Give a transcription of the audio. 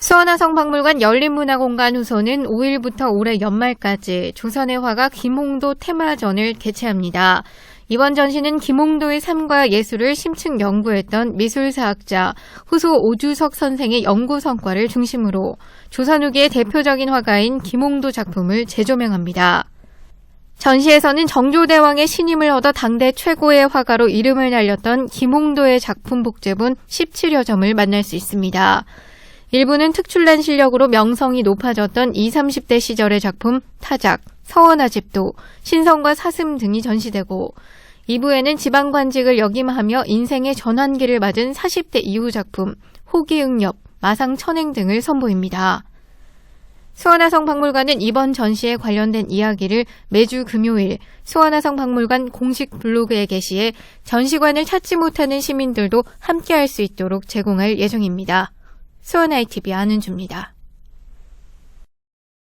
수원화성 박물관 열린문화공간 후소는 5일부터 올해 연말까지 조선의 화가 김홍도 테마전을 개최합니다. 이번 전시는 김홍도의 삶과 예술을 심층 연구했던 미술사학자 후소 오주석 선생의 연구 성과를 중심으로 조선 후기의 대표적인 화가인 김홍도 작품을 재조명합니다. 전시에서는 정조대왕의 신임을 얻어 당대 최고의 화가로 이름을 날렸던 김홍도의 작품 복제본 17여 점을 만날 수 있습니다. 일부는 특출난 실력으로 명성이 높아졌던 20, 30대 시절의 작품 타작, 서원아집도, 신성과 사슴 등이 전시되고 2부에는 지방관직을 역임하며 인생의 전환기를 맞은 40대 이후 작품 호기응렵, 마상천행 등을 선보입니다. 수원화성 박물관은 이번 전시에 관련된 이야기를 매주 금요일 수원화성 박물관 공식 블로그에 게시해 전시관을 찾지 못하는 시민들도 함께할 수 있도록 제공할 예정입니다. 수원 ITV 안은주입니다.